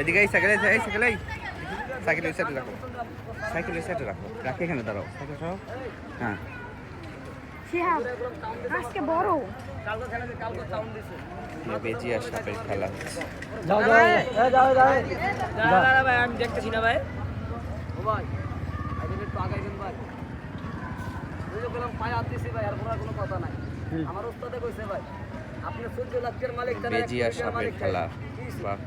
এদিকে এই সাইকেল এই সাইকেল এই সাইকেল ওই সাইডে রাখো। সাইকেল ওই সাইডে রাখো। রাখি এখানে, দাঁড়াও। সাইকেল হ্যাঁ। আজকে বড়। বেজি আর সাপের খেলা? হচ্ছে যাও যাও যাও যাও যাও। ভাই আমি দেখতেছি না ভাই। ও ভাই। একটু আগাইবেন ভাই। ওই যে পায়ে হাত ভাই আর কোনো কোনো কথা নাই। আমার কইছে ভাই আপনি চোদ্দ লাখের মালিক বেজি আর সাপের মালিক খেলা। বাহ।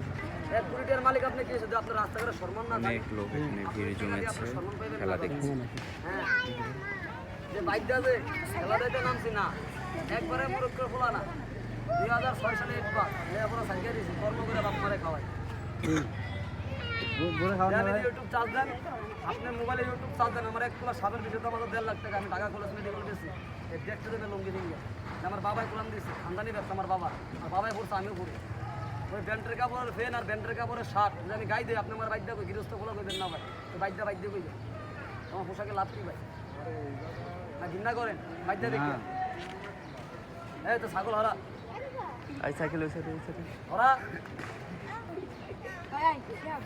এক মালিক আপনি কি আপনার রাস্তাঘাটে সম্মান না অনেক লোক এখানে ভিড় জমেছে। খেলা দেখছে হ্যাঁ। যে বাইক যে খেলা দেখতে নামছি না। একবারে মুরক্ষ খোলা না। দুই হাজার ছয় সালে একবার এরপরে সাইকেল দিয়েছি কর্ম করে বাপ মারে খাওয়াই। ইউটিউব চার্জ দেন। আপনি মোবাইলে ইউটিউব চার্জ দেন। আমার এক খোলা সাপের বিষয়ে তো আমাদের দেড় লাখ টাকা। আমি টাকা খোলা মেডিকেল দিয়েছি এই দেখতে দেবে লঙ্গি আমার বাবাই কোরআন দিয়েছে খানদানি ব্যবসা আমার বাবা আর বাবাই পড়ছে আমিও পড়ি। ওই ব্যান্ডের কাপড়ের ফেন আর ব্যান্ডের কাপড়ের শার্ট যদি আমি গাই দিই আপনি আমার বাইক দেবো গৃহস্থ খোলা করবেন না ভাই। তো বাইক দিয়ে বাইক দিয়ে কইবেন আমার পোশাকে লাভ কি ভাই? না ঘৃণা করেন বাইক দিয়ে এই তো ছাগল হরা এই সাইকেল ওই সাইডে ওই সাইডে। হরা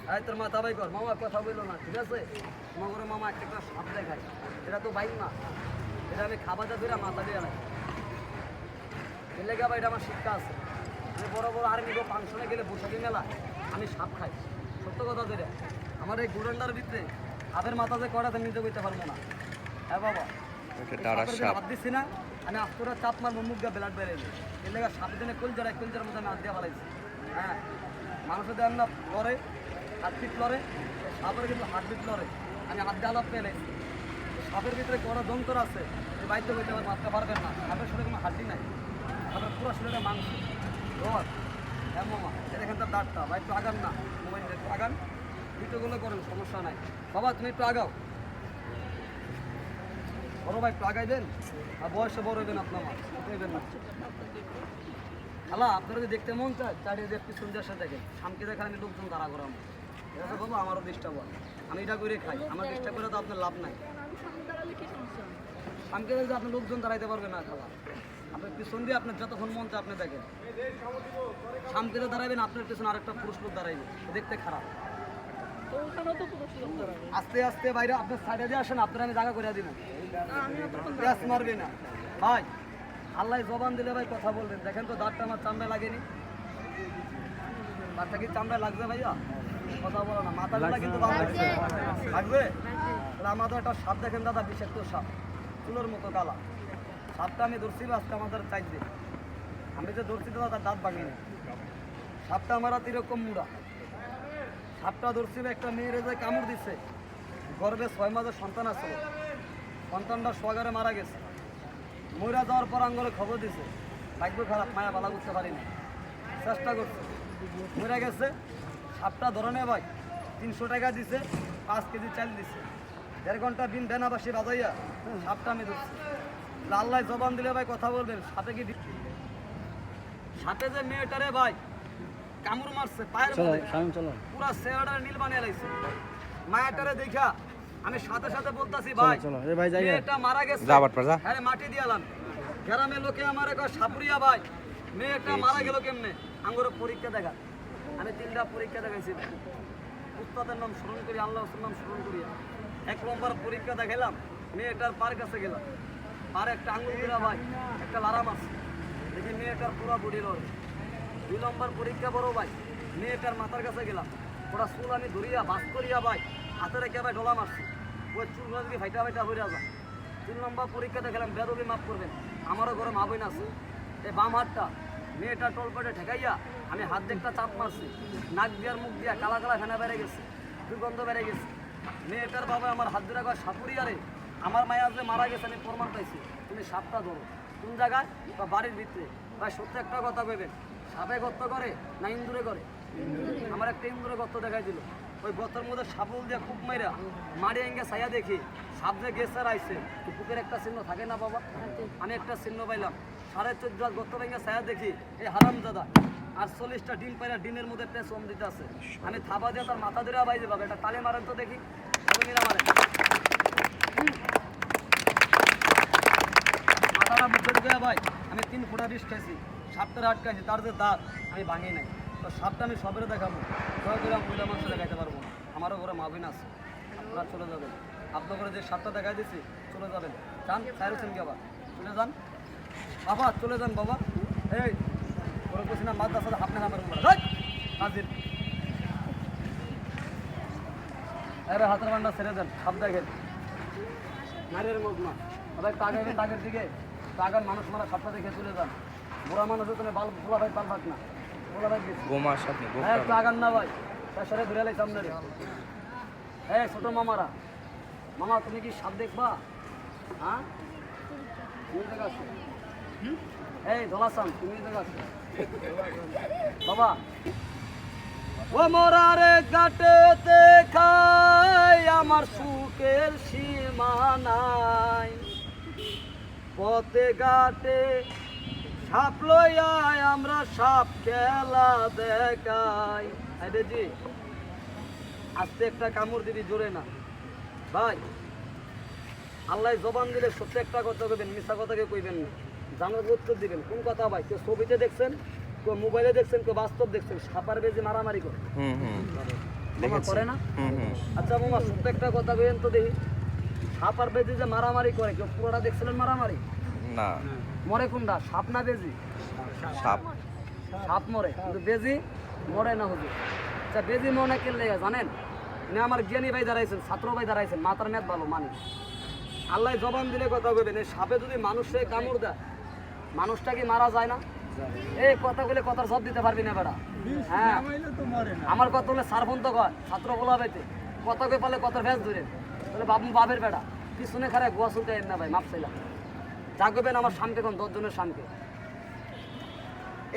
ভাই তোর মাথা বাই কর মামা কথা বলল না ঠিক আছে? মামা একটা একটা সাপ দেখায়। এটা তো বাইক না। এটা আমি ধরে মাথা দিয়ে নাই এর লেগে আবার এটা আমার শিক্ষা আছে। আমি বড় বড় আর্মি গো ফাংশনে গেলে মেলা। আমি সাপ খাই। সত্য কথা ধরে আমার এই গুড়ান্ডার ভিতরে সাপের মাথা যে করাতে নিতে করতে পারব না। হ্যাঁ বাবা। ওটা ডাড়া সাপ না আমি আস্তরা চাপ মারবো মুখ দিয়ে ব্লাড বেড়ে এর লেগে সাপের জন্য কল জড়াই কল জড়ার মধ্যে আমি হাত দিয়ে ফেলাইছি হ্যাঁ মানুষের না লড়ে হার্টবিট লড়ে সাপের কিন্তু হার্টবিট লড়ে। আমি হাত দিয়ে আলাপ পেলে সাপের ভিতরে কড়া যন্ত্র আছে যে বাইতে বইতে মারতে পারবেন না। সাপের শরীরে কোনো হাড্ডি নাই। সাপের পুরো শরীরে মাংস হ্যাঁ মামা এটা এখান তার দাঁতটা ভাই একটু আগান না মোবাইল একটু আগান। ভিডিওগুলো করেন সমস্যা নাই। বাবা তুমি একটু আগাও। বড় ভাই, একটু আগাইবেন আর বয়সে বড় হইবেন আপনার মা ছোট না খালা, আপনারা যদি দেখতে মন চায় চারিয়ে দেখতে সুন্দর সাথে দেখেন। সামকে দেখে আমি লোকজন দাঁড়া করাম এটা বাবু, আমারও ডিস্টার্ব হয় আমি এটা করে খাই। আমার ডিস্টার্ব করে তো আপনার লাভ নাই। সামকে দেখলে আপনি লোকজন দাঁড়াইতে পারবেন না, খালা। আপনার পিছন দিয়ে আপনার যতক্ষণ মন চায় আপনি দেখেন। সামকে দাঁড়াবেন আপনার পিছনে আরেকটা পুরুষ লোক দাঁড়াইবে। দেখতে খারাপ। আস্তে আস্তে বাইরে আপনার সাইডে দিয়ে আসেন আপনার আমি জায়গা করে দিবেন গ্যাস মারবে না। ভাই আল্লাহ জবান দিলে ভাই কথা বলবেন। দেখেন তো দাঁতটা আমার চামড়ায় লাগেনি। দাঁতটা কি চামড়ায় লাগবে ভাইয়া? কথা বলো না মাথা কিন্তু লাগবে? আমাদের একটা সাপ দেখেন দাদা বিষাক্ত সাপ। চুলোর মতো গালা সাপটা আমি ধরছি আজকে আমাদের চাই দিন। আমি যে ধরছি দাদা তার দাঁত ভাঙিনি। সাপটা আমার এরকম মুড়া। সাপটা ধরছিল, একটা মেয়ের যে কামড় দিচ্ছে গর্ভে ছয় মাসের সন্তান আসছিল সন্তানটা সোয়াগারে মারা গেছে। মহিলা যাওয়ার পর আঙ্গলে খবর দিছে, ভাগ্য খারাপ, মায়া বালা করতে পারিনি চেষ্টা করছে। মরে গেছে সাপটা ধরনে ভাই। তিনশো টাকা দিছে, পাঁচ কেজি চাল দিছে। দেড় ঘণ্টা দিন বেনাবাসী বাজাইয়া সাপটা আমি ধরছি। আল্লাহ জবান দিলে ভাই কথা বলবেন, সাপে কি সাপে যে মেয়েটারে ভাই কামড় মারছে পায়ের মধ্যে। পুরা চেহারাটা নীল বানিয়ে লাইছে। মায়াটারে দেখা আমি সাথে সাথে বলতাছি ভাই মেয়েটা মারা গেছে। যা বাটপার, যা। হ্যাঁ মাটি দিয়ালাম গ্রামের লোকে আমার কয় সাপুরিয়া ভাই। মেয়েটা মারা গেল কেমনে? আঙ্গুরে পরীক্ষা দেখা। আমি তিনটা পরীক্ষা দেখাইছি। উস্তাদের নাম স্মরণ করি আল্লাহ নাম স্মরণ করি। এক নম্বর পরীক্ষা দেখাইলাম মেয়েটার পার কাছে গেলাম। পার একটা আঙ্গুল দিলা ভাই একটা লারাম আছে দেখি মেয়েটার পুরো বডি লড়ে দুই নম্বর পরীক্ষা বড় ভাই। মেয়েটার মাথার কাছে গেলাম। ওরা চুল আমি ধরিয়া বাস করিয়া ভাই, হাতে রেখে ভাই ডলা মারছি। ওই চুলগুলো যদি ভাইটা ভাইটা হয়ে যা তিন নম্বর পরীক্ষা দেখালাম, বেদবি মাফ করবেন। আমারও ঘরে মা বইন আছে। এই বাম হাতটা, মেয়েটা টলপটে ঠেকাইয়া আমি হাত দেখটা চাপ মারছি। নাক দিয়ার মুখ দিয়া কালা কালা ফেনা বেড়ে গেছে, দুর্গন্ধ বেড়ে গেছে। মেয়েটার বাবা আমার হাত ধরে কয় সাপুরিয়ারে আমার মায়া যে মারা গেছে, আমি প্রমাণ পাইছি। তুমি সাপটা ধরো। কোন জায়গায়? বা বাড়ির ভিতরে। ভাই, সত্যি একটা কথা কইবেন। সাপে গর্ত করে না ইন্দুরে করে? আমার একটা ইন্দুরে গর্ত দেখাই দিল ওই গর্তের মধ্যে সাপল দিয়ে খুব মাইরা মারি এঙ্গে ছায়া দেখি সাপ যে গেছে আইছে তো বুকের একটা চিহ্ন থাকে না বাবা? আমি একটা চিহ্ন পাইলাম। সাড়ে চোদ্দ হাত গর্ত ভেঙে ছায়া দেখি এই হারাম দাদা আর চল্লিশটা ডিম পাইরা ডিমের মধ্যে একটা চম দিতে আছে। আমি থাবা দিয়ে তার মাথা ধরে বাইরে পাবে এটা তালে মারেন তো দেখি। মারেন। মাথাটা ভাই আমি তিন ফোঁটা বিষ খাইছি। সাপটার আটকাইছি, তার যে দাঁত, আমি ভাঙি নাই। তো সাপটা আমি সবের দেখাবো। দয়া করে মহিলা মানুষ দেখাইতে পারব না। আমারও ঘরে মাভিন আছে। আপনারা চলে যাবেন। আপনার ঘরে যে সাপটা দেখাই দিছি, চলে যাবেন। যান সাইর হোসেন কি আবার চলে যান। বাবা, চলে যান বাবা। এই করে বলছি না মাদ্রাসা আপনার আমার হাজির। আরে হাতের বান্ডা ছেড়ে দেন, সাপ দেখেন। নারীর মুখ না সবাই তাগের তাগের দিকে তাগার মানুষ মারা সাপটা দেখে চলে যান। বুড়া মানুষ তুমি বাল ভোলা ভাই পাল ভাগ না। ভোলা ভাই গোমার সাথে হ্যাঁ তাগান না ভাই। তার সাথে ধরে লাই সামনে রে। হ্যাঁ ছোট মামারা। মামা তুমি কি সাপ দেখবা? হ্যাঁ? তুমি দেখাচ্ছ এই ধলাসান তুমি দেখাচ্ছ বাবা। ও মোরারে গাটেতে খাই আমার সুখের সীমা নাই। পথে ঘাটে সাপ লইয়াই আমরা সাপ খেলা দেখাই। আরে জি আস্তে একটা কামড় দিবি জোরে না। ভাই আল্লাহ জবান দিলে সত্যি একটা কথা কইবেন মিথ্যা কথা কেউ কইবেন না। জানার উত্তর দিবেন। কোন কথা ভাই? কেউ ছবিতে দেখছেন? কেউ মোবাইলে দেখছেন? কেউ বাস্তব দেখছেন? সাপার বেজে মারামারি করে। করে না? আচ্ছা মামা সত্য একটা কথা কইবেন তো দেখি। সাপার বেজে যে মারামারি করে কেউ পুরোটা দেখছিলেন মারামারি? না। মরে কোনটা? সাপ না বেজি? সাপ। সাপ মরে। কিন্তু বেজি মরে না হুজুর। আচ্ছা বেজি মনে কে লেগে জানেন? না আমার জ্ঞানী ভাই দাঁড়াইছেন ছাত্র ভাই দাঁড়াইছেন মাথার মেদ ভালো মানি আল্লাহ জবান দিলে কথা কইবেন এই সাপে যদি মানুষে কামড় দেয় মানুষটা কি মারা যায় না? এই কথা বলে কথার সব দিতে পারবি না বেটা। হ্যাঁ। আমার কথা বলে সার ফোন তো কয় ছাত্র বলা পাইতে কথা কে পালে কথার ভেজ ধরে। তাহলে বাবু বাপের বেটা। পিছনে খারাপ গোয়া শুনতে না ভাই মাপ চাইলাম। জাগবেন আমার সামকে কোন দশজনের সামকে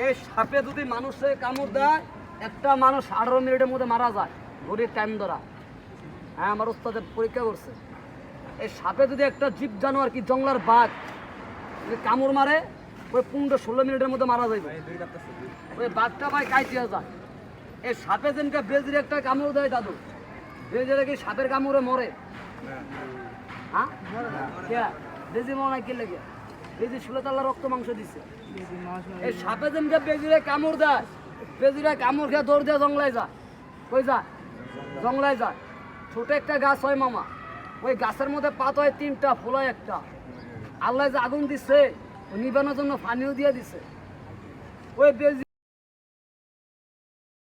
এই সাপে যদি মানুষে কামড় দেয় একটা মানুষ আঠারো মিনিটের মধ্যে মারা যায় ঘড়ির টাইম ধরা। হ্যাঁ আমার ওস্তাদের পরীক্ষা করছে। এই সাপে যদি একটা জীব জানোয়ার কি জঙ্গলার বাঘ যদি কামড় মারে ওই পনেরো ষোলো মিনিটের মধ্যে মারা যাইবে। ওই বাঘটা ভাই কাইটিয়া যায়। এই সাপে যেনকে বেজির একটা কামড় দেয় দাদু বেজিরে কি সাপের কামড়ে মরে? হ্যাঁ। বেজি মনে হয় কে লেগে? শুলে তাল্লা রক্ত মাংস দিছে। এই সাপে যেনকে বেজিরে কামড় দেয় বেজিরে কামড় খেয়ে দৌড় দিয়ে জঙ্গলায় যায়। কই যায়? জঙ্গলায় যায়। ছোট একটা গাছ হয় মামা। ওই গাছের মধ্যে পাত হয় তিনটা ফুল হয় একটা। আল্লাহ যে আগুন দিচ্ছে ও নিবানোর জন্য পানিও দিয়ে দিছে। ওই বেজি